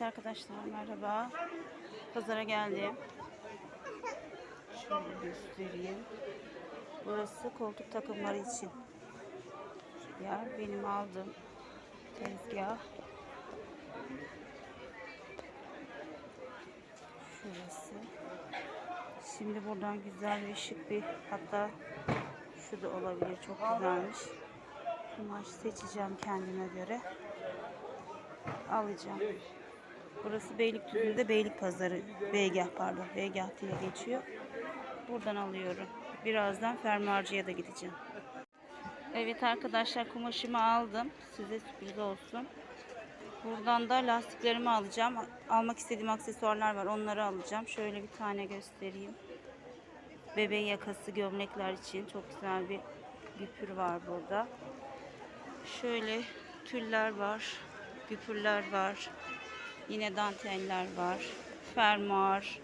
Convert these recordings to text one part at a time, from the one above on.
Evet arkadaşlar merhaba. Pazara geldim. Şöyle göstereyim. Burası koltuk takımları için. Yer benim aldım. Tezgah. Şurası. Şimdi buradan güzel ve şık bir hatta şu da olabilir çok güzelmiş. Kumaş seçeceğim kendime göre. Alacağım. Burası Beylikdüzü'nde Beylik Pazarı. Beygah pardon. Beygah diye geçiyor. Buradan alıyorum. Birazdan fermuarcıya da gideceğim. Evet arkadaşlar kumaşımı aldım. Size sürpriz olsun. Buradan da lastiklerimi alacağım. Almak istediğim aksesuarlar var. Onları alacağım. Şöyle bir tane göstereyim. Bebeğin yakası gömlekler için çok güzel bir güpür var burada. Şöyle tüller var. Güpürler var. Yine danteller var. Fermuar.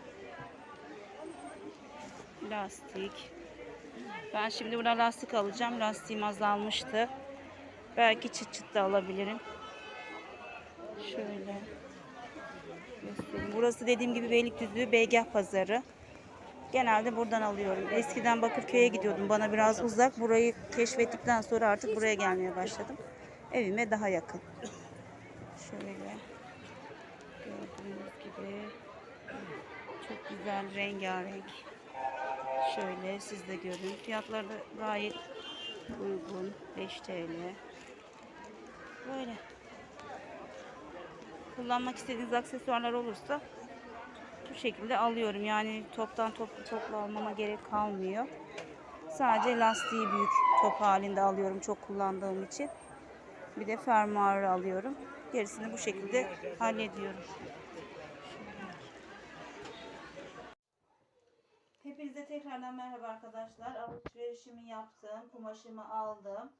Lastik. Ben şimdi buna lastik alacağım. Lastiğim azalmıştı. Belki çıt çıt da alabilirim. Şöyle göstereyim. Burası dediğim gibi Beylikdüzü Beygah Pazarı. Genelde buradan alıyorum. Eskiden Bakırköy'e gidiyordum. Bana biraz uzak. Burayı keşfettikten sonra artık buraya gelmeye başladım. Evime daha yakın. Şöyle gördüğünüz gibi çok güzel rengarenk. Şöyle siz de görün. Fiyatları da gayet uygun. 5 TL. Böyle. Kullanmak istediğiniz aksesuarlar olursa bu şekilde alıyorum. Yani toptan toplu toplu almama gerek kalmıyor. Sadece lastiği büyük top halinde alıyorum çok kullandığım için. Bir de fermuarı alıyorum. Gerisini bu şekilde hallediyorum. Hepinize tekrardan merhaba arkadaşlar. Alışverişimi yaptım. Kumaşımı aldım.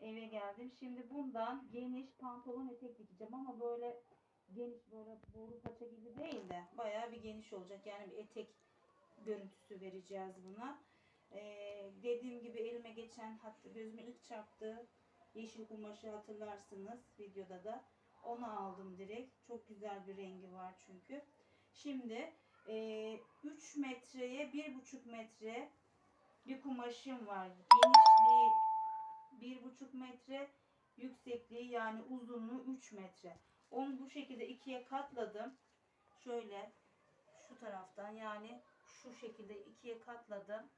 Eve geldim. Şimdi bundan geniş pantolon etek dikeceğim ama böyle geniş böyle boru paça gibi değil de bayağı bir geniş olacak. Yani bir etek görüntüsü vereceğiz buna. Ee, dediğim gibi elime geçen hatta gözüme ilk çarptı yeşil kumaşı hatırlarsınız videoda da. Onu aldım direkt. Çok güzel bir rengi var çünkü. Şimdi e, 3 metreye 1,5 metre bir kumaşım var. Genişliği 1,5 metre, yüksekliği yani uzunluğu 3 metre. Onu bu şekilde ikiye katladım. Şöyle şu taraftan yani şu şekilde ikiye katladım.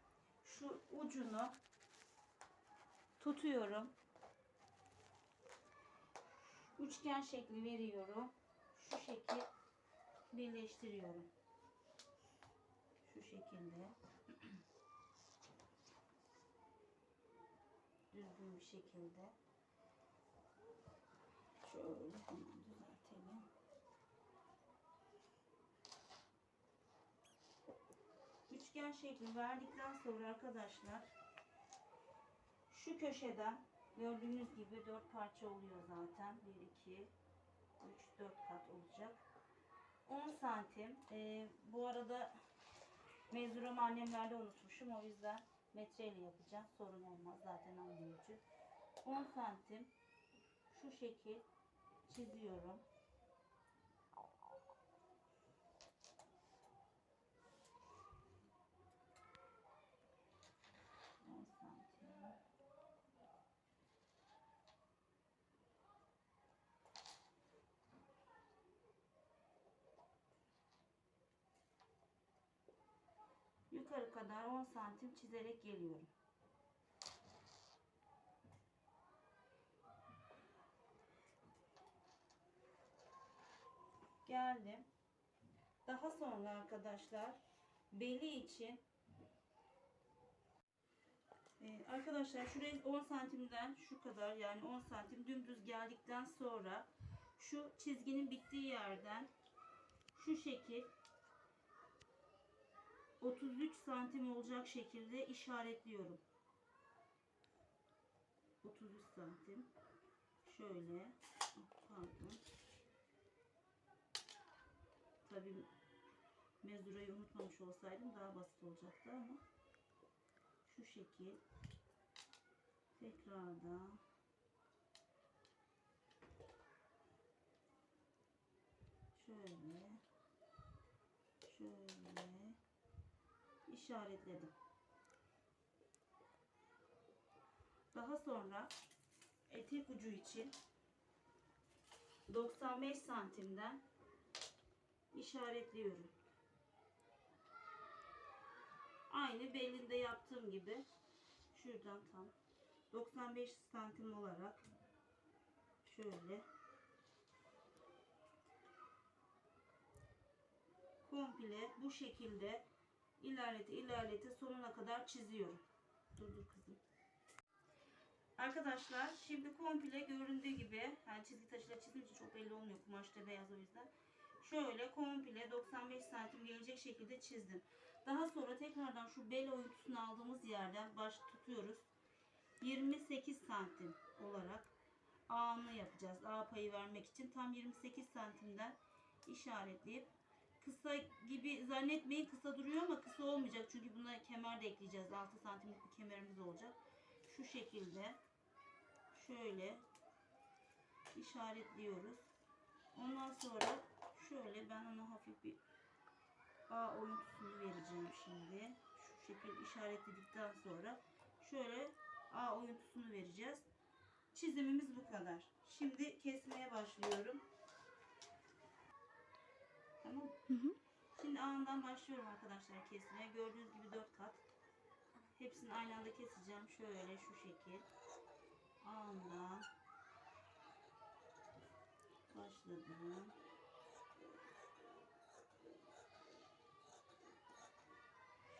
Şu ucunu tutuyorum. Üçgen şekli veriyorum. Şu şekil birleştiriyorum. Şu şekilde. Düzgün bir şekilde. Şöyle hemen düzeltelim. Üçgen şekli verdikten sonra arkadaşlar şu köşeden gördüğünüz gibi dört parça oluyor zaten. 1, 2, 3, 4 kat olacak. 10 santim. Ee, bu arada mezurumu annemlerde unutmuşum. O yüzden metreyle yapacağım. Sorun olmaz. Zaten ölçü. 10 santim şu şekil çiziyorum. On santim. Yukarı kadar 10 santim çizerek geliyorum. Geldim. Daha sonra arkadaşlar beli için Ee, arkadaşlar şuraya 10 santimden şu kadar yani 10 santim dümdüz geldikten sonra şu çizginin bittiği yerden şu şekil 33 santim olacak şekilde işaretliyorum. 33 santim. Şöyle. Pardon. Tabii mezurayı unutmamış olsaydım daha basit olacaktı ama şu şekil tekrardan şöyle şöyle işaretledim. Daha sonra etek ucu için 95 santimden işaretliyorum. Aynı belinde yaptığım gibi şuradan tam 95 santim olarak şöyle komple bu şekilde ilerlete ilerlete sonuna kadar çiziyorum. Dur dur kızım. Arkadaşlar şimdi komple göründüğü gibi yani çizgi taşıyla için çok belli olmuyor kumaşta beyaz o yüzden. Şöyle komple 95 santim gelecek şekilde çizdim. Daha sonra tekrardan şu bel oyuntusunu aldığımız yerden baş tutuyoruz. 28 santim olarak A'nı yapacağız. A payı vermek için tam 28 santimden işaretleyip kısa gibi zannetmeyin kısa duruyor ama kısa olmayacak. Çünkü buna kemer de ekleyeceğiz. 6 santimlik bir kemerimiz olacak. Şu şekilde şöyle işaretliyoruz. Ondan sonra şöyle ben ona hafif bir A oyuntusunu vereceğim şimdi. Şu şekilde işaretledikten sonra şöyle A oyuntusunu vereceğiz. Çizimimiz bu kadar. Şimdi kesmeye başlıyorum. Tamam. Şimdi A'dan başlıyorum arkadaşlar kesmeye. Gördüğünüz gibi 4 kat. Hepsini aynı anda keseceğim. Şöyle şu şekil. A'dan başladım.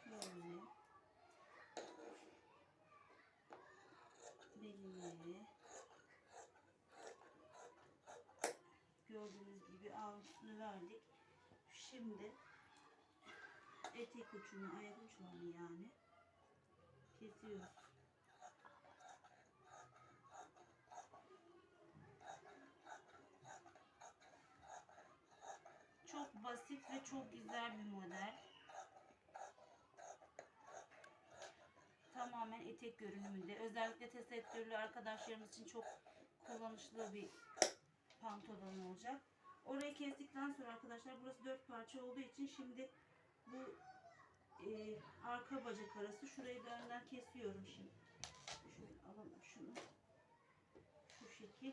Şöyle belini gördüğünüz gibi ağırlığını verdik. Şimdi etek ucunu, ayak uçlarını yani kesiyoruz. Çok basit ve çok güzel bir model. Tamamen etek görünümünde. Özellikle tesettürlü arkadaşlarımız için çok kullanışlı bir pantolon olacak. Orayı kestikten sonra arkadaşlar burası dört parça olduğu için şimdi bu e, arka bacak arası şurayı da önden kesiyorum şimdi. Şöyle alalım şunu. Şu şekil.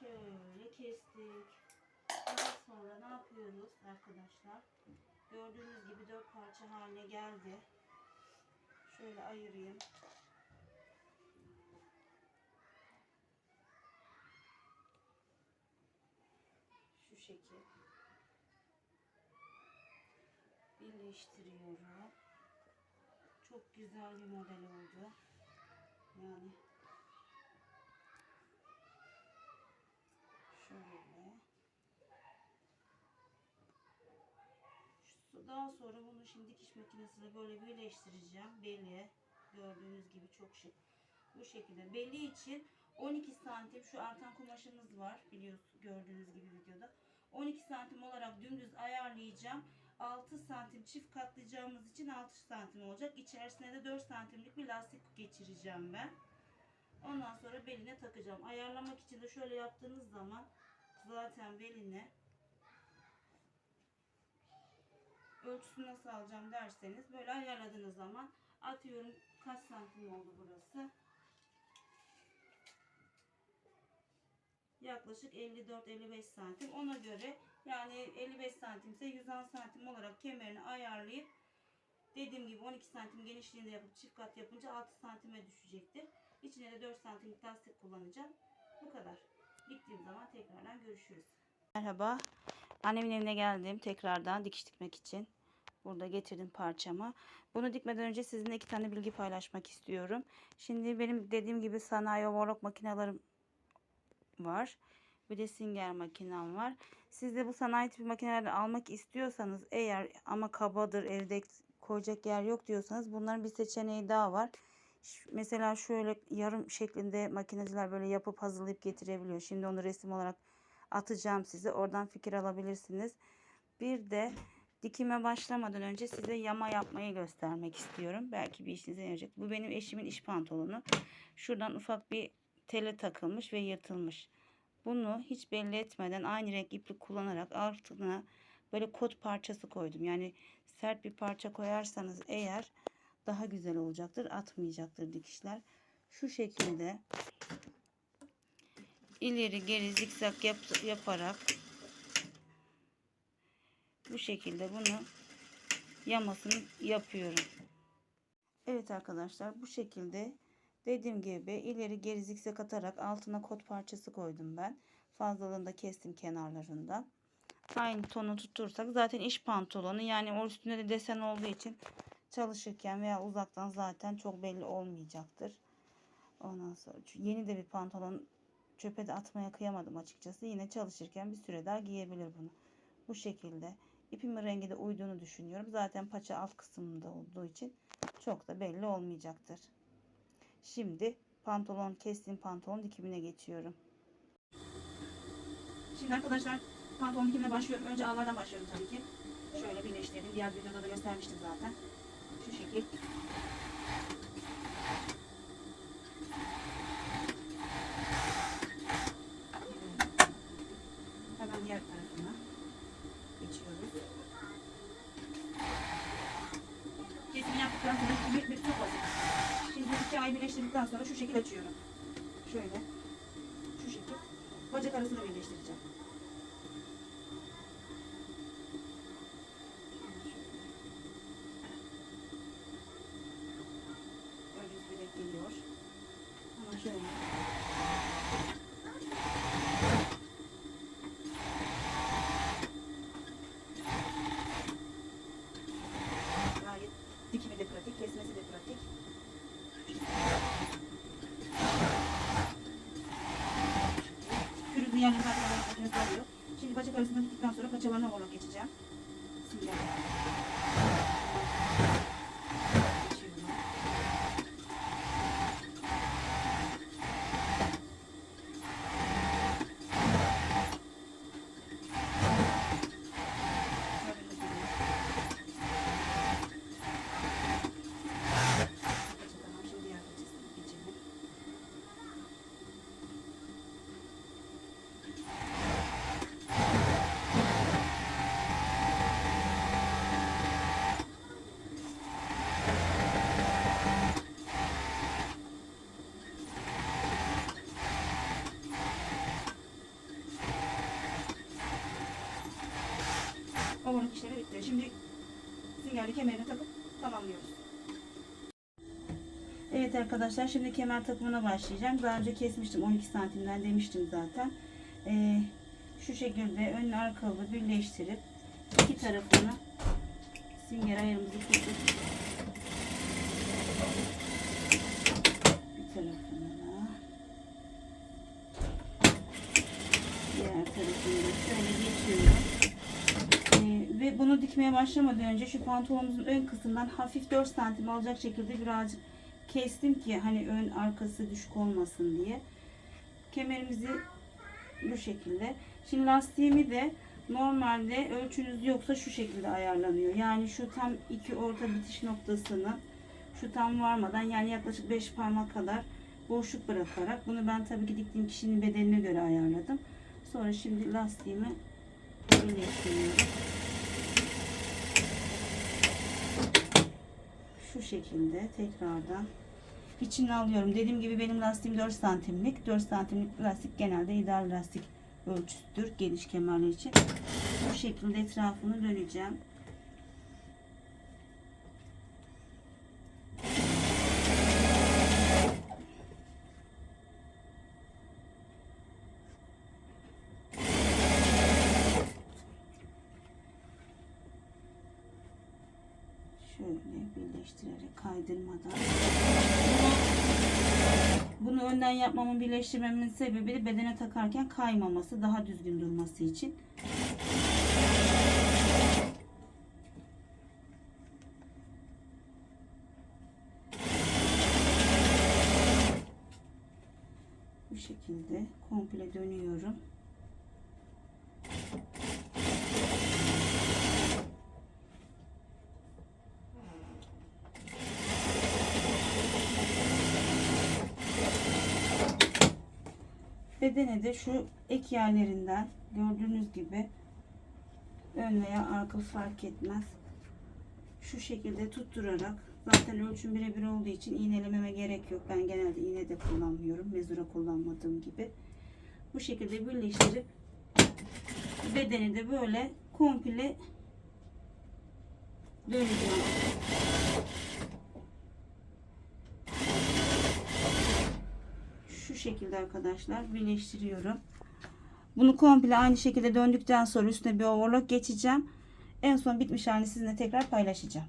Şöyle kestik. Daha sonra ne yapıyoruz arkadaşlar? Gördüğünüz gibi dört parça haline geldi. Şöyle ayırayım. Şu şekil. Birleştiriyorum. Çok güzel bir model oldu. Yani şöyle. Şu- Daha sonra bunu şimdi dikiş makinesine böyle birleştireceğim. Beli gördüğünüz gibi çok şık. Bu şekilde. Beli için 12 santim şu artan kumaşımız var biliyorsunuz gördüğünüz gibi videoda. 12 santim olarak dümdüz ayarlayacağım. 6 santim çift katlayacağımız için 6 santim olacak. İçerisine de 4 santimlik bir lastik geçireceğim ben. Ondan sonra beline takacağım. Ayarlamak için de şöyle yaptığınız zaman zaten beline ölçüsü nasıl alacağım derseniz böyle ayarladığınız zaman atıyorum kaç santim oldu burası. Yaklaşık 54-55 santim. Ona göre yani 55 santimse 110 santim olarak kemerini ayarlayıp dediğim gibi 12 santim genişliğinde yapıp çift kat yapınca 6 santime düşecektir. İçine de 4 santimlik lastik kullanacağım. Bu kadar. Diktiğim zaman tekrardan görüşürüz. Merhaba. Annemin evine geldim tekrardan dikiş dikmek için. Burada getirdim parçamı. Bunu dikmeden önce sizinle iki tane bilgi paylaşmak istiyorum. Şimdi benim dediğim gibi sanayi overlock makinelerim var. Bir de Singer makinem var. Siz de bu sanayi tipi makineleri almak istiyorsanız eğer ama kabadır evde koyacak yer yok diyorsanız bunların bir seçeneği daha var. Mesela şöyle yarım şeklinde makineciler böyle yapıp hazırlayıp getirebiliyor. Şimdi onu resim olarak atacağım size. Oradan fikir alabilirsiniz. Bir de Dikime başlamadan önce size yama yapmayı göstermek istiyorum. Belki bir işinize yarayacak. Bu benim eşimin iş pantolonu. Şuradan ufak bir tele takılmış ve yırtılmış. Bunu hiç belli etmeden aynı renk iplik kullanarak altına böyle kot parçası koydum. Yani sert bir parça koyarsanız eğer daha güzel olacaktır. Atmayacaktır dikişler. Şu şekilde ileri geri zikzak yap, yaparak şekilde bunu yamasını yapıyorum. Evet arkadaşlar bu şekilde dediğim gibi ileri geri zikzak atarak altına kot parçası koydum ben. Fazlalığını da kestim kenarlarından. Aynı tonu tutursak zaten iş pantolonu yani o üstünde de desen olduğu için çalışırken veya uzaktan zaten çok belli olmayacaktır. Ondan sonra yeni de bir pantolon çöpe de atmaya kıyamadım açıkçası. Yine çalışırken bir süre daha giyebilir bunu. Bu şekilde. İpimin rengi de uyduğunu düşünüyorum. Zaten paça alt kısmında olduğu için çok da belli olmayacaktır. Şimdi pantolon kestiğim pantolon dikimine geçiyorum. Şimdi arkadaşlar pantolon dikimine başlıyorum. Önce ağlardan başlıyorum tabii ki. Şöyle birleştirdim. Diğer videoda da göstermiştim zaten. Şu şekil. Hemen diğer tarafına geçiyoruz. Kesimi yaptıktan sonra bir çok basit. Şimdi iki ay birleştirdikten sonra şu şekil açıyorum. Şöyle. Şu şekil. Bacak arasını birleştireceğim. Gördüğünüz gibi denk geliyor. Ama şöyle. Gayet dikimi de pratik, kesmesi de pratik. Pürüzlü yerleri zaten olarak makinesi alıyor. Şimdi bacak arasında gittikten sonra paçalarına olarak geçeceğim. Simgeler. Geçiyorum. Gördüğünüz gibi. Tamam, şimdi diğer paçasına geçelim. Overlock işlemi bitti. Şimdi süngerli kemerini takıp tamamlıyoruz. Evet arkadaşlar şimdi kemer takımına başlayacağım. Daha önce kesmiştim 12 santimden demiştim zaten. Ee, şu şekilde ön arkalı birleştirip iki tarafını sünger ayarımızı tutup bir tarafını da diğer tarafını da şöyle geçiyorum. Bunu dikmeye başlamadan önce şu pantolonumuzun ön kısmından hafif 4 santim alacak şekilde birazcık kestim ki hani ön arkası düşük olmasın diye. Kemerimizi bu şekilde. Şimdi lastiğimi de normalde ölçünüz yoksa şu şekilde ayarlanıyor. Yani şu tam iki orta bitiş noktasını şu tam varmadan yani yaklaşık 5 parmak kadar boşluk bırakarak bunu ben tabii ki diktiğim kişinin bedenine göre ayarladım. Sonra şimdi lastiğimi birleştiriyorum. Şu şekilde tekrardan içine alıyorum. Dediğim gibi benim lastiğim 4 santimlik. 4 santimlik lastik genelde ideal lastik ölçüsüdür geniş kemerler için. Bu şekilde etrafını döneceğim. Şöyle birleştirerek kaydırmadan. Bunu önden yapmamın birleştirmemin sebebi de bedene takarken kaymaması, daha düzgün durması için. Bu şekilde komple dönüyorum. Bedene de şu ek yerlerinden gördüğünüz gibi ön veya arka fark etmez. Şu şekilde tutturarak zaten ölçüm birebir olduğu için iğnelememe gerek yok. Ben genelde iğne de kullanmıyorum. Mezura kullanmadığım gibi. Bu şekilde birleştirip bedeni de böyle komple döneceğim. Şu şekilde arkadaşlar birleştiriyorum. Bunu komple aynı şekilde döndükten sonra üstüne bir overlock geçeceğim. En son bitmiş halini sizinle tekrar paylaşacağım.